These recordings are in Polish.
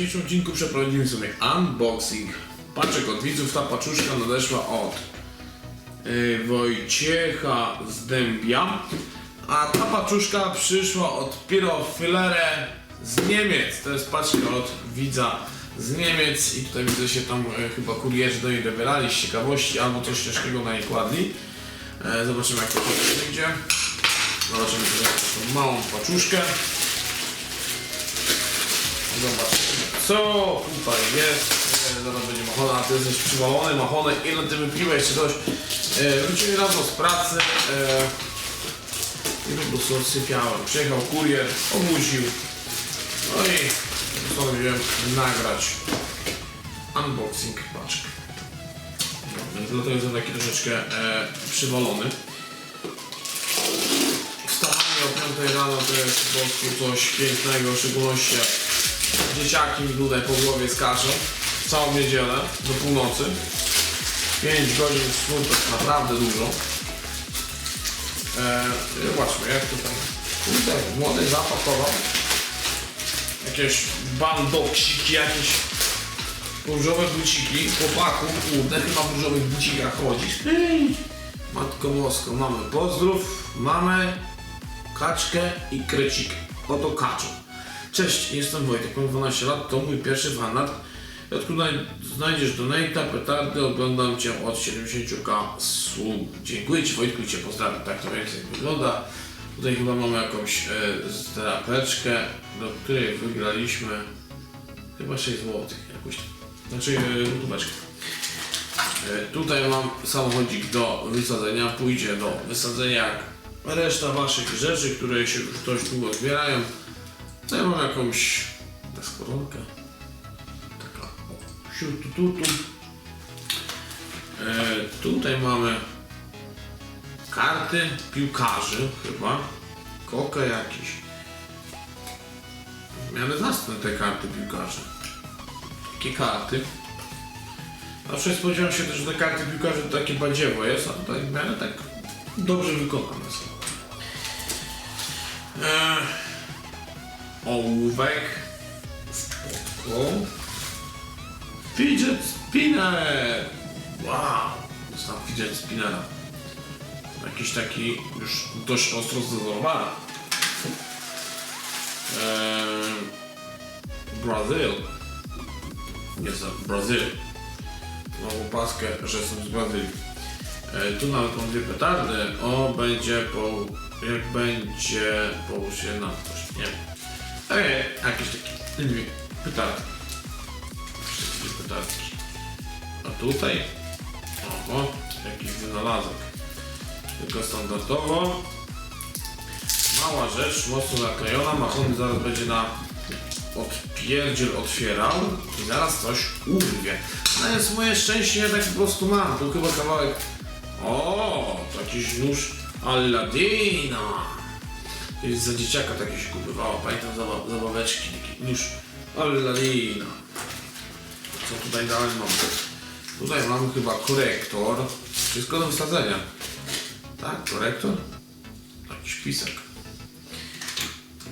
dzisiejszym odcinku przeprowadzimy sobie unboxing paczek od widzów. Ta paczuszka nadeszła od y, Wojciecha Zdębia, a ta paczuszka przyszła od Pyrofilere z Niemiec. To jest paczka od widza z Niemiec i tutaj widzę się tam y, chyba kurierzy do niej dobierali z ciekawości albo coś ciężkiego na niej kładli. E, zobaczymy jak to wyjdzie. Zobaczymy tutaj taką małą paczuszkę. Zobaczmy, co tutaj jest. E, Zaraz będzie machona, a ty jesteś przywalony, machony. Ile ty wypiłeś czy coś? E, wróciłem z pracy e, i po prostu odsypiałem. Przyjechał kurier, obudził. No i postanowiłem nagrać unboxing paczki. No, więc dlatego jestem taki troszeczkę e, przywalony. Wstawanie o 5 rano to jest po prostu coś pięknego, w szczególności jak dzieciaki mi tutaj po głowie skaczą całą niedzielę do północy. 5 godzin snu to naprawdę dużo. Eee, zobaczmy jak tutaj. Kurde, młody zapakował. Jakieś bandoksiki, jakieś różowe buciki. Chłopaku, kurde, chyba w różowych bucikach chodzisz. Matko Bosko, mamy pozdrów, mamy kaczkę i krecik. Oto kaczą. Cześć, jestem Wojtek, mam 12 lat, to mój pierwszy fanat. I Odkąd znajdziesz donate'a, petardy, oglądam Cię od 70k słów. Dziękuję Ci Wojtku i Cię pozdrawiam. Tak to więcej wygląda. Tutaj chyba mamy jakąś zdrapeczkę, do której wygraliśmy chyba 6 zł. Jakoś, znaczy e, gotóweczkę. E, Tutaj mam samochodzik do wysadzenia, pójdzie do wysadzenia reszta waszych rzeczy, które się już dość długo zbierają. Tutaj mam jakąś deskorolkę. Taka o, siu, tu. E, tutaj mamy karty piłkarzy chyba. Kokę jakiś. W miarę te karty piłkarzy. Takie karty. Zawsze spodziewałem się że te karty piłkarzy to takie badziewo jest, a tutaj w miarę tak dobrze wykonane są. Eee, ołówek, spotko, fidget spinner, wow, dostałem fidget spinnera. Jakiś taki już dość ostro zdezorowany. Eee, Brazil, znam, Brazil. Mam opaskę, że są z Brazylii. E, tu nawet mam dwie petardy. O, będzie po... Jak będzie połóż się na coś, nie. E, jakieś takie dwie petardy. Wszystkie petardki. A tutaj? Oho, jakiś wynalazek. Tylko standardowo. Mała rzecz, mocno zaklejona. Machony zaraz będzie na odpierdziel otwierał i zaraz coś urwie. No jest moje szczęście, ja tak po prostu mam. Tu chyba kawałek. O, to jakiś nóż Alladina. Za dzieciaka takie się kupywało, pamiętam zaba- zabaweczki, taki nóż Alladina. Co tutaj dalej mamy? Tutaj mamy chyba korektor. Wszystko do wysadzenia. Tak, korektor? Jakiś pisek.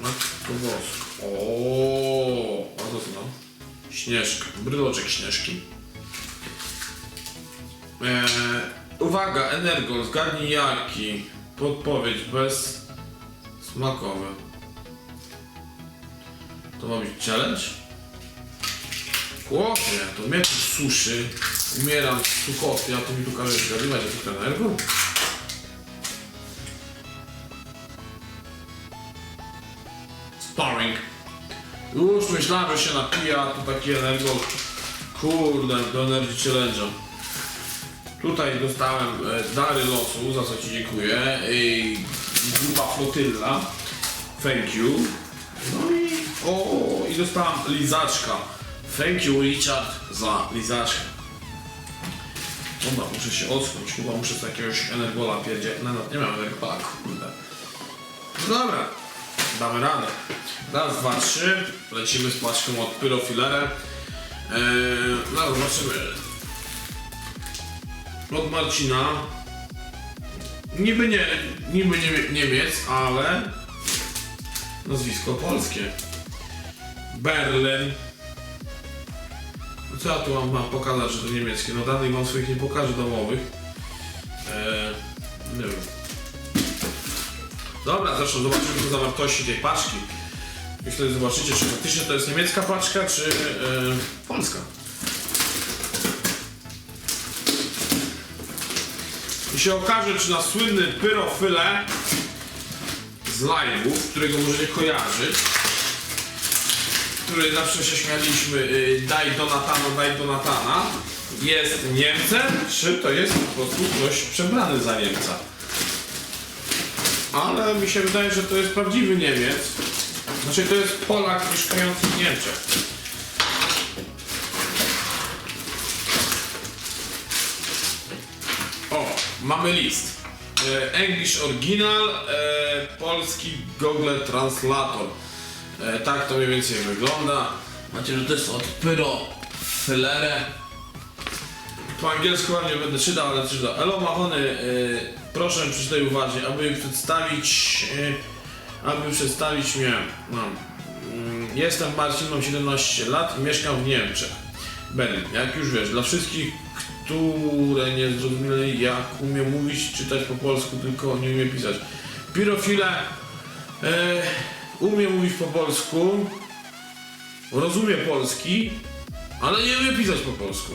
Matko bosko. O, a to co? Śnieżka. Bryloczek śnieżki. Eee, uwaga, Energol, zgadnij jaki. Podpowiedź bez smakowy. To ma być challenge? Chłopie, to mnie tu suszy. Umieram z suchoty, a ty mi tu każesz zgadywać, to Energol? Sparring. Już myślałem, że się napija, tu taki energo. Kurde, do Energy Challenge'a. Tutaj dostałem e, dary losu, za co Ci dziękuję. Gruba flotylla. Thank you. No i o, i dostałem lizaczka. Thank you Richard za lizaczkę. Dobra, muszę się ocknąć, chyba muszę z jakiegoś energola pierdzie. No, no, nie mam energola, kurde. No dobra, damy radę. Raz, dwa, trzy. Lecimy z paczką od Pyrofilere. Eee, no, zobaczymy. Od Marcina. Niby nie, niby nie, Niemiec, ale nazwisko polskie. Berlin. To co ja tu mam, mam pokazać, że to niemieckie? No danych mam swoich nie pokażę domowych. Eee, nie wiem. Dobra, zresztą zobaczymy po zawartości tej paczki. I wtedy zobaczycie, czy faktycznie to jest niemiecka paczka, czy e, polska. I się okaże, czy na słynny pyrofyle z live'ów, którego możecie kojarzyć, który zawsze się śmialiśmy, y, daj Donatano, daj Donatana, jest Niemcem, czy to jest po prostu ktoś przebrany za Niemca. Ale mi się wydaje, że to jest prawdziwy Niemiec. Znaczy to jest Polak mieszkający w Niemczech. Mamy list. E, English Original, e, polski Google Translator. E, tak to mniej więcej wygląda. Macie, że to jest od Pyro Fylere. Po angielsku ładnie będę czytał, ale czytał. Elo Mahony, proszę przeczytaj uważnie, aby przedstawić, aby przedstawić mnie. No. Mm, Jestem Marcin, mam 17 lat i mieszkam w Niemczech. Berlin, jak już wiesz, dla wszystkich, które nie zrozumieli jak umiem mówić, czytać po polsku, tylko nie umiem pisać. Pirofile e, umie mówić po polsku, rozumie polski, ale nie umie pisać po polsku.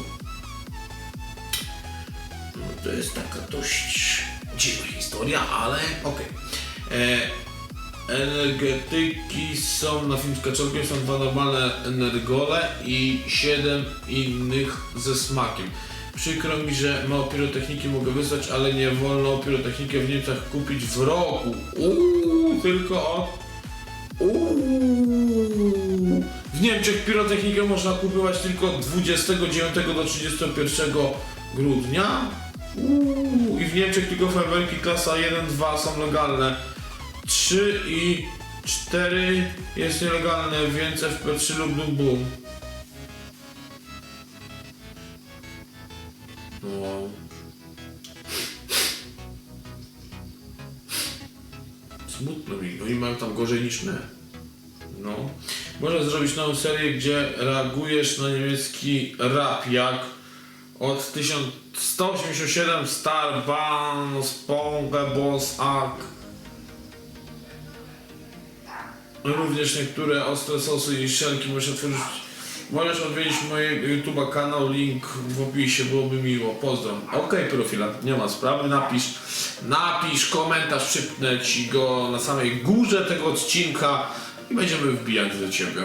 No, to jest taka dość dziwna historia, ale okej. E, Energetyki są na film z są dwa normalne energole i siedem innych ze smakiem. Przykro mi, że mało pirotechniki mogę wysłać, ale nie wolno pirotechnikę w Niemczech kupić w roku. Uuu, tylko od... Uuu. W Niemczech pirotechnikę można kupować tylko od 29 do 31 grudnia. Uuu. I w Niemczech tylko fajerwerki klasa 1-2 są legalne. 3 i 4 jest nielegalne, więc FP3 lub lub boom. Wow. Smutno mi, oni mają tam gorzej niż my. No. Można zrobić nową serię, gdzie reagujesz na niemiecki rap, jak od 1187 Star Ban Sponge Boss Ark. Również niektóre ostre sosy i szelki możesz otworzyć. Możesz odwiedzić mojego YouTube'a kanał, link w opisie, byłoby miło. Pozdro. Okej, profila, nie ma sprawy, napisz, napisz komentarz, przypnę ci go na samej górze tego odcinka i będziemy wbijać do ciebie.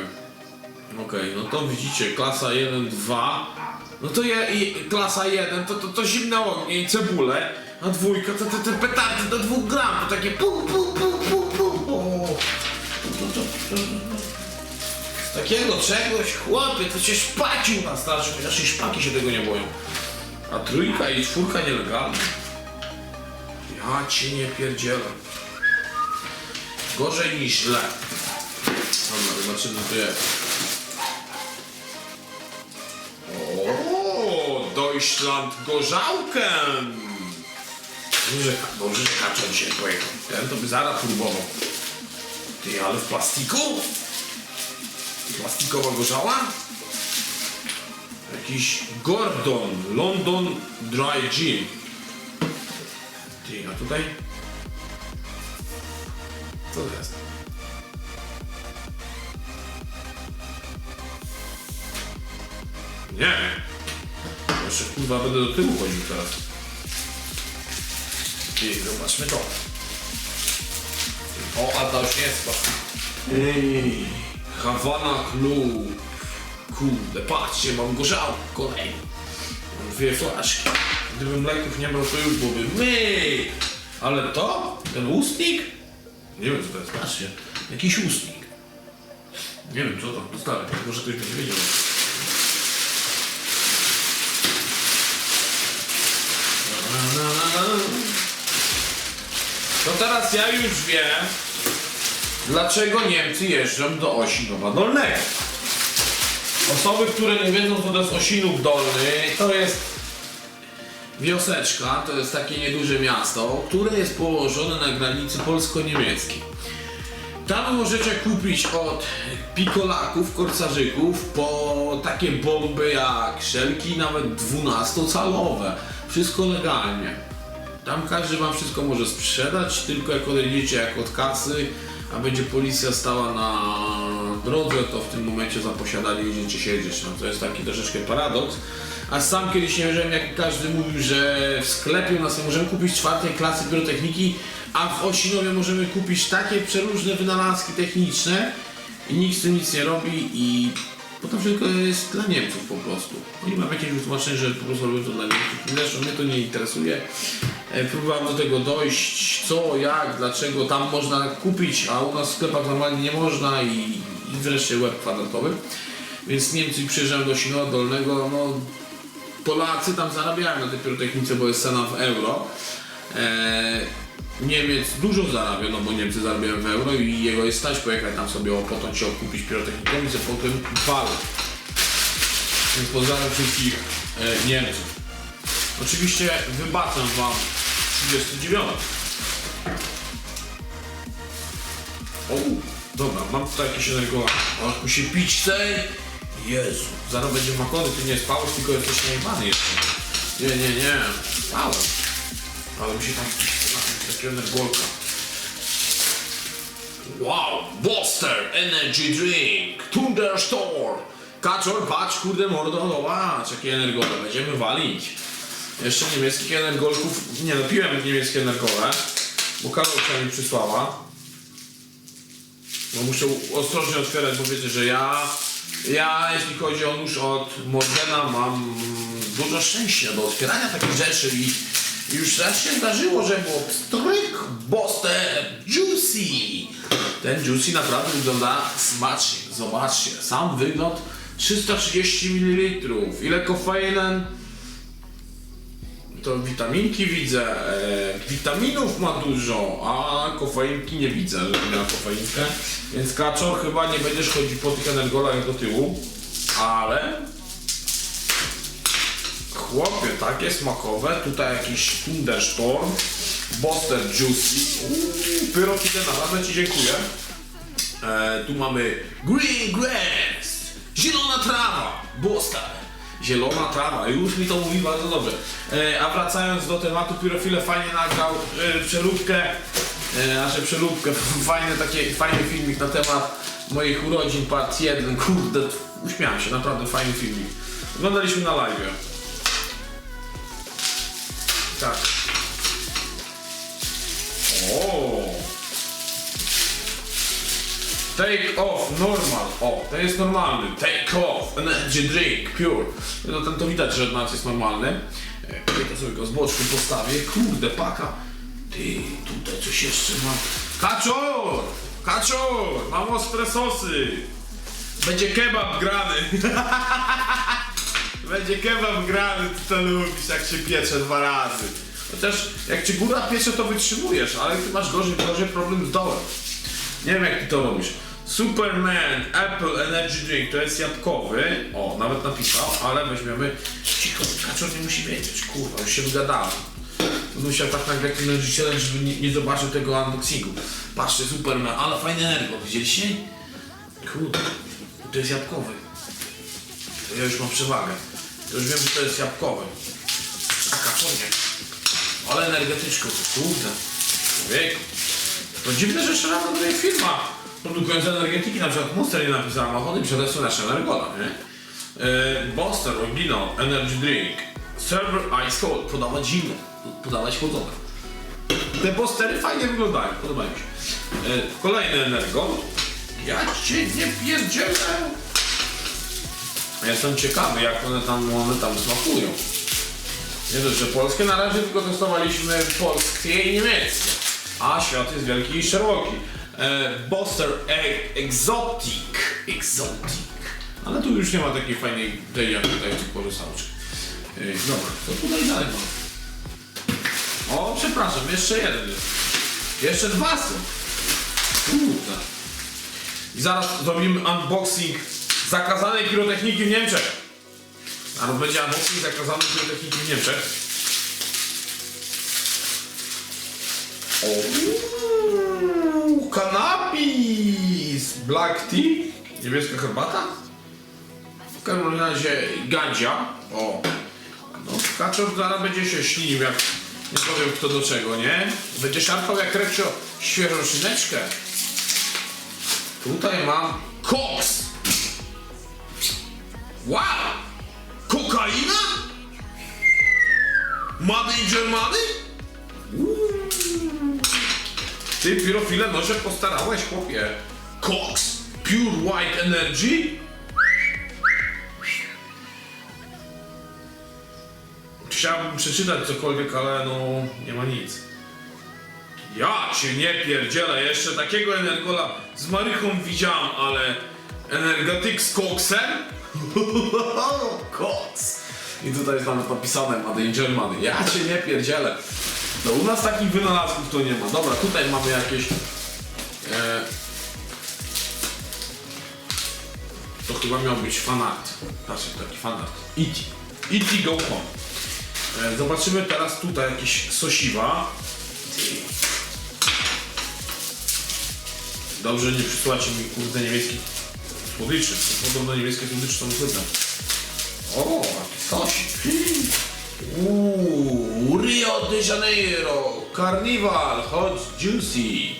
Okej, no to widzicie, klasa 1, 2. No to je, i, klasa 1 to, to, to zimne ognie i cebule, a dwójka to te, te petardy do 2 gram, to takie pum pum pum pum pum. O. takiego czegoś, chłopie, to się szpacił na straży, chociaż i szpaki się tego nie boją. A trójka i czwórka nielegalne. Ja cię nie pierdzielę. Gorzej niż źle. Dobra, zobaczymy co tu jest. O, Deutschland gorzałkiem! Dobrze, dobrze, że kaczor dzisiaj pojechał. Ten to by zaraz próbował. Ty, ale w plastiku? Plastikowa gorzała? Jakiś Gordon, London Dry Gin. Ty, a tutaj? Co to jest? Nie. Jeszcze kurwa będę do tyłu chodził teraz. I zobaczmy to. O, a to już jest. Ej, Havana Club. Kurde, patrzcie, mam gorzał kolejny. Mam dwie flaszki. Gdybym leków nie brał, to już byłoby my. Ale to? Ten ustnik? Nie wiem co to jest, patrzcie. Jakiś ustnik. Nie wiem co to, dostałem, może ktoś będzie wiedział. To teraz ja już wiem, dlaczego Niemcy jeżdżą do Osinowa Dolnego. Osoby, które nie wiedzą, co to jest Osinów Dolny, to jest wioseczka, to jest takie nieduże miasto, które jest położone na granicy polsko-niemieckiej. Tam możecie kupić od pikolaków, korsarzyków po takie bomby jak szelki, nawet 12-calowe. Wszystko legalnie. Tam każdy wam wszystko może sprzedać, tylko jak odejdziecie jak od kasy, a będzie policja stała na drodze, to w tym momencie za posiadanie jedziecie siedzieć. No to jest taki troszeczkę paradoks. A sam kiedyś nie wierzyłem, jak każdy mówił, że w sklepie u nas możemy kupić czwartej klasy pirotechniki, a w Osinowie możemy kupić takie przeróżne wynalazki techniczne i nikt z tym nic nie robi i bo to wszystko jest dla Niemców po prostu. Oni mają jakieś wytłumaczenie, że po prostu robią to dla Niemców. Zresztą mnie to nie interesuje. E, Próbowałem do tego dojść, co, jak, dlaczego tam można kupić, a u nas w sklepach normalnie nie można i, i wreszcie łeb kwadratowy. Więc Niemcy przyjeżdżają do Sinowa Dolnego, no Polacy tam zarabiają na tej pirotechnice, bo jest cena w euro. E, Niemiec dużo zarabia, no bo Niemcy zarabiają w euro i jego jest stać pojechać tam sobie o potem się okupić pirotechniką i potem walą. Więc pozdrawiam wszystkich e, Niemców. Oczywiście wybacam wam 39. O, dobra, mam tutaj jakieś energoła. O, mu się pić chce. Jezu, zaraz będzie makony, nie spałeś, tylko jesteś najebany jeszcze. Nie, nie, nie, spałem. Ale mi się tam na takiego energolka. Wow, Boster Energy Drink, Thunderstorm. Kaczor, patrz, kurde mordo, no patrz, jakie energole, będziemy walić. Jeszcze niemieckich energolków, nie no, piłem niemieckie energole, bo Karolka mi przysłała. No muszę ostrożnie otwierać, bo wiecie, że ja, ja jeśli chodzi o nóż od Mordena mam dużo szczęścia do otwierania takich rzeczy i już raz się zdarzyło, że było stryk Boster Juicy. Ten Juicy naprawdę wygląda smacznie. Zobaczcie, sam wygląd 330 ml. Ile kofeinen? To witaminki widzę, e, witaminów ma dużo, a kofeinki nie widzę, żeby miała kofeinkę. Więc kaczor chyba nie będziesz chodzić po tych energolach do tyłu, ale chłopie, takie smakowe, tutaj jakiś Thunderstorm, Boster Juicy, Uuu, pyrokide, naprawdę Ci dziękuję. E, tu mamy Green Grass, zielona trawa, Boster. Zielona trawa, już mi to mówi bardzo dobrze. E, a wracając do tematu, Pirofile fajnie nagrał e, przeróbkę, e, że przeróbkę, fajny, taki, fajny filmik na temat moich urodzin, part 1, kurde, uśmiałem się, naprawdę fajny filmik. Oglądaliśmy na live. Tak. O. Take off, normal. O, to jest normalny. Take off, energy drink, pure. No ten to widać, że nas jest normalny. E, Ja sobie go z boczku postawię. Kurde, paka. Ty, tutaj coś jeszcze mam. Kaczor! Kaczor! Mam ostre sosy. Będzie kebab grany. Będzie kebab grany, ty to lubisz, jak się piecze dwa razy. Chociaż jak ci góra piecze, to wytrzymujesz, ale ty masz gorzej, gorzej problem z dołem. Nie wiem jak ty to robisz. Superman Apple Energy Drink to jest jabłkowy. O, nawet napisał, ale weźmiemy. Cicho, kaczor nie musi wiedzieć, kurwa, już się wygadałem. Musiał tak nagrać Energy Challenge, żeby nie, nie zobaczył tego unboxingu. Patrzcie, Superman, ale fajny energo, widzieliście? Kurde, to jest jabłkowy. Ja już mam przewagę. Już wiem, że to jest jabłkowy. A kaczornie. Ale energetyczko, kurde. Człowieku. To dziwne, że jeszcze nawet moja firma produkująca energetyki, na przykład Monster nie napisała machody, przede nasze energola, nie? E, Monster Original Energy Drink. Server Ice Cold. Podawać zimno. Podawać chłodzone. Te postery fajnie wyglądają, podobają mi się. E, kolejny energon. Ja cię nie pierdzielę. Jestem ciekawy, jak one tam, one tam smakują. Nie dość, że polskie na razie tylko testowaliśmy polskie i niemieckie. A świat jest wielki i szeroki. E, Boster Egg Exotic. Exotic. Ale tu już nie ma takiej fajnej tej jak tutaj tych porysałczych. E, dobra, to tutaj dalej mam. O, przepraszam, jeszcze jeden jest. Jeszcze dwa są. Kurde. I zaraz zrobimy unboxing zakazanej pirotechniki w Niemczech. Zaraz będzie unboxing zakazanej pirotechniki w Niemczech. O, kanapki Napis Black Tea, niebieska herbata. W każdym razie Gandzia. O, no kaczor zaraz będzie się ślinił jak nie powiem kto do czego, nie? Będzie szarpał jak reksio świeżą szyneczkę. Tutaj mam koks. Wow! Kokaina? Mady i Germany? Ty, pirofile, no się postarałeś, chłopie. Cox, Pure White Energy? Chciałbym przeczytać cokolwiek, ale no, nie ma nic. Ja cię nie pierdzielę, jeszcze takiego energola z Marychą widziałam, ale energetyk z koksem? Koks! I tutaj jest nawet napisane Made in Germany. Ja cię nie pierdzielę. No u nas takich wynalazków to nie ma. Dobra, tutaj mamy jakieś... E, to chyba miał być fanart. Patrzcie, taki fanart. E.T. E.T. Go Home. E, zobaczymy teraz tutaj jakieś sosiwa. Dobrze, nie przysłacie mi kurde niemieckich słodyczy. Podobno niemieckie słodycze są uchwytne. O, jaki sosik. Uuu, Rio de Janeiro, Carnival, Hot Juicy.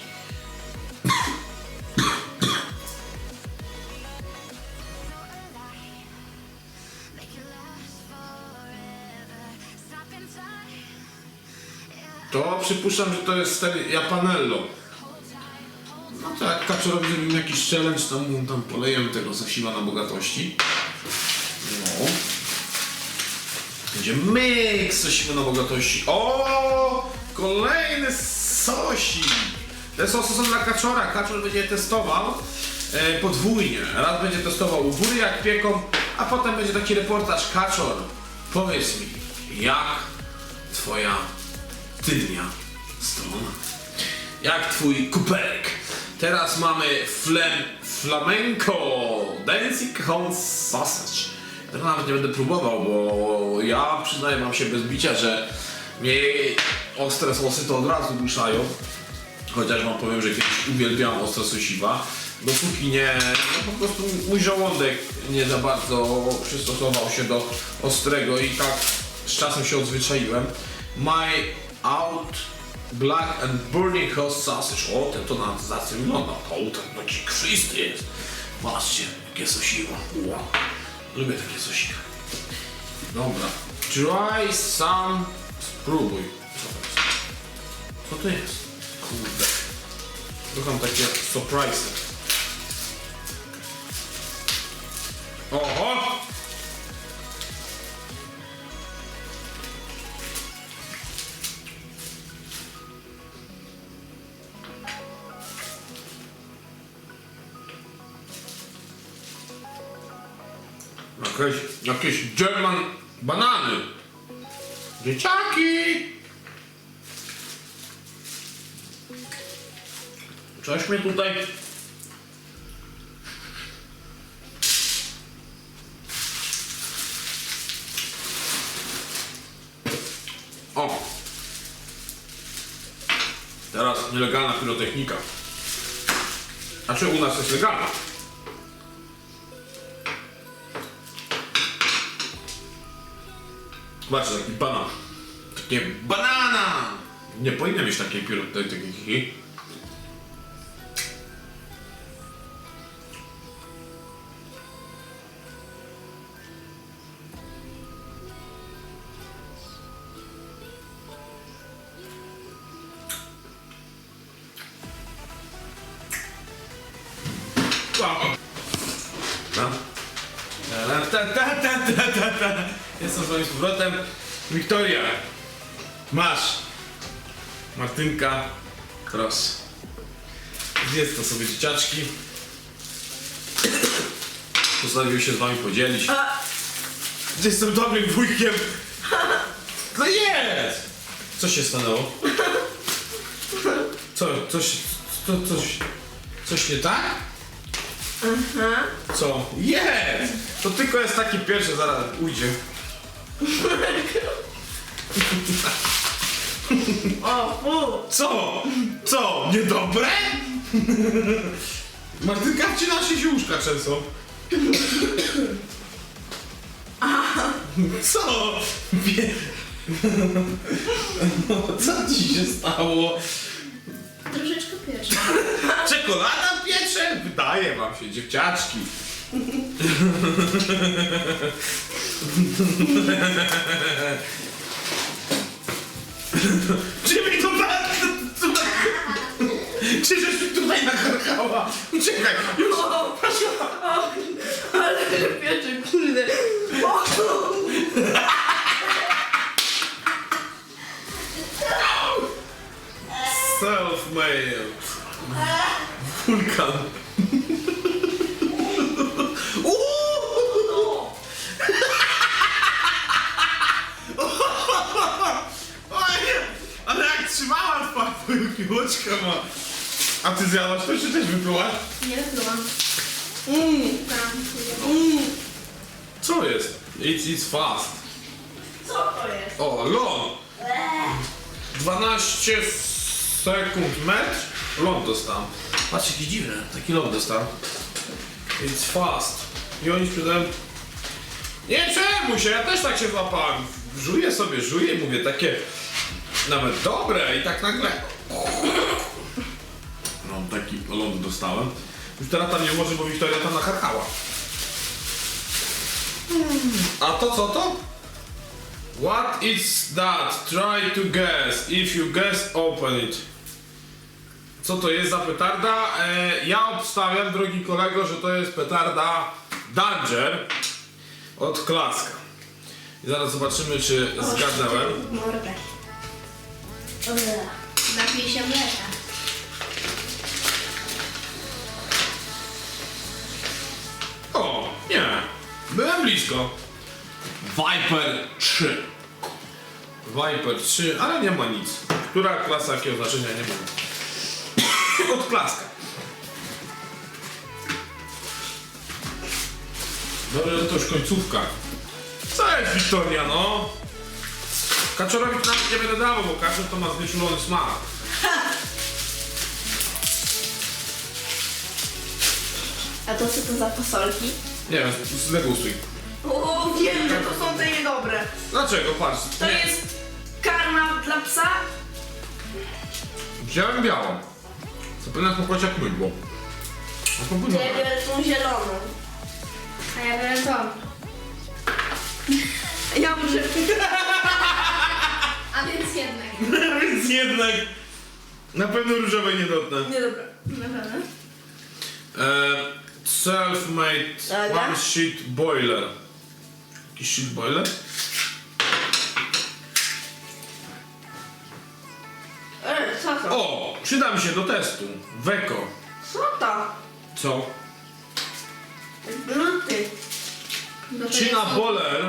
To przypuszczam, że to jest styl Japanello. Tak, Kaczorowi zrobimy jakiś challenge, tam, tam polejemy tego sosiła na bogatości. No. Będzie myk sosiła na bogatości. O, kolejny sosik. Te sosy są dla Kaczora. Kaczor będzie je testował e, podwójnie. Raz będzie testował u góry jak pieką, a potem będzie taki reportaż Kaczor. Powiedz mi, jak twoja tylnia strona? Jak twój kuperek? Teraz mamy flem, flamenco dancing hot sausage. Tego nawet nie będę próbował, bo ja przyznaję wam się bez bicia, że mnie ostre sosy to od razu duszają. Chociaż wam powiem, że kiedyś uwielbiam ostre sosiwa. Dopóki nie, no po prostu mój żołądek nie za bardzo przystosował się do ostrego i tak z czasem się odzwyczaiłem. My out black and burning hot sausage. O, ten to na zacy wygląda. O, ten taki krzysty jest. Patrzcie, jakie sosiwa. Wow. Lubię takie sosika. Dobra. Try some. Spróbuj. Co to jest? Co to jest? Kurde. Takie surprise. Oho! Jakieś, German banany. Dzieciaki! Coś mnie tutaj... O! Teraz nielegalna pirotechnika. A czy u nas jest legalna? Zobaczcie, taki banan. Takie banana! Nie powinno mieć takiej pirotechniki. Martynka, proszę. Zjedz to sobie dzieciaczki. Postanowił się z wami podzielić. Że Jestem dobrym wujkiem. No jest! Co się stanęło? Co? Coś, co, coś, coś nie tak? Co? Jest! To tylko jest taki pierwszy, zaraz ujdzie. O, fu! Co? Co? Niedobre? Martynka wcina się łóżka często. Co? Wie... No, co ci się stało? Troszeczkę pierwszy. Czekolada piecze? Wydaje wam się, dziewciaczki. Mi to tak... Czy żeś mi tutaj nakarkała? Czekaj, już... Ale piecze, kurde. Self-made. Wulkan. Uuu! Oj, Trzymała twoja piłeczka ma. A ty zjadłaś to, czy też wyplułaś? Nie wyplułam. Mm, Tam. mm. Co jest? It's, it's fast. Co to jest? O, ląd. 12 sekund metr. Ląd dostałem. Patrz, jaki dziwny. Taki ląd dostałem. It's fast. I oni sprzedają... Nie przejmuj się, ja też tak się złapałem. Żuję sobie, żuję mówię takie... Nawet dobre i tak nagle... No, taki ląd dostałem. Już teraz tam nie może, bo Wiktoria tam nakarkała. A to co to? What is that? Try to guess. If you guess, open it. Co to jest za petarda? E, ja obstawiam, drogi kolego, że to jest petarda Danger od Klaska. I zaraz zobaczymy, czy zgadnąłem. Mordę. Napij się mleka. O, nie. Byłem blisko. Viper 3. Viper 3, ale nie ma nic. Która klasa jakiego znaczenia nie ma. Od klaska. Dobra, to już końcówka. Jest Wiktoria, no? Kaczorowi nawet nie będę dawał, bo kaczor to ma znieczulony smak. A to co to za fasolki? Nie wiem, zdegustuj. O, wiem, że to są te niedobre. Dlaczego? Patrz. To nie. jest karma dla psa. Wziąłem białą. Co powinna smakować jak mydło. A to było Ja dobre. biorę tą zieloną. A ja biorę to. Ja muszę... A więc jednak. Więc jednak na pewno różowej nie dotknę. Niedobre. Na pewno. E, Self-made Dobra. one sheet boiler. Jakiś sheet boiler? E, co to? O! Przyda mi się do testu. Weko. Co to? Co? Bo to China jest- boiler.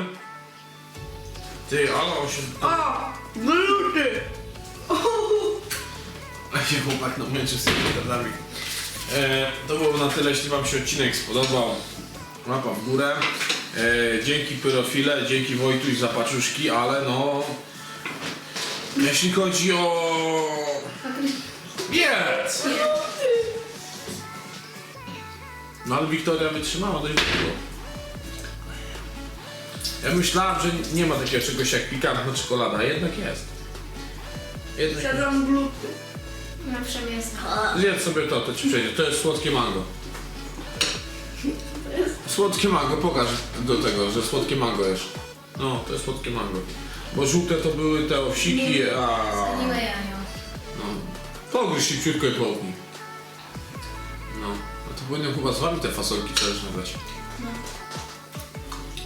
Ty, ale on się... O! Gluty! A się chłopak na męczy z tymi. E, to było na tyle, jeśli wam się odcinek spodobał. Łapa w górę. E, dzięki Pyrofile, dzięki Wojtuś za paczuszki, ale no... Jeśli chodzi o... Jedz! No ale Wiktoria wytrzymała dość długo. Ja myślałem, że nie ma takiego czegoś jak pikantna czekolada, a jednak jest. Jednak jest. Zjadłam gluty. Na przemiest. Zjedz sobie to, to ci przejdzie. To jest słodkie mango. Słodkie mango, pokaż do tego, że słodkie mango jest. No, to jest słodkie mango. Bo żółte to były te owsiki, a... Miłe jajo. No. Pogryź szybciutko i połknij. No. No to powinien chyba z wami te fasolki też nagrać.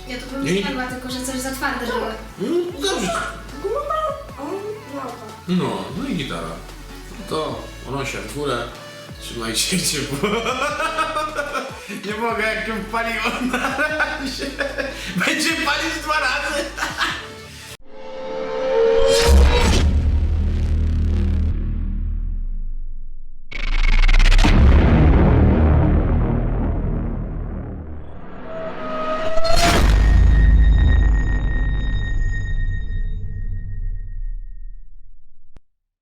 Ja to bym Nie. zjadła, tylko że coś za twarde były. Mm, dobrze. Gumowa. O, małpa. No, no i gitara. To, ono się w górę. Trzymajcie się, bo... Nie mogę, jak ją paliło na razie. Będzie palić dwa razy.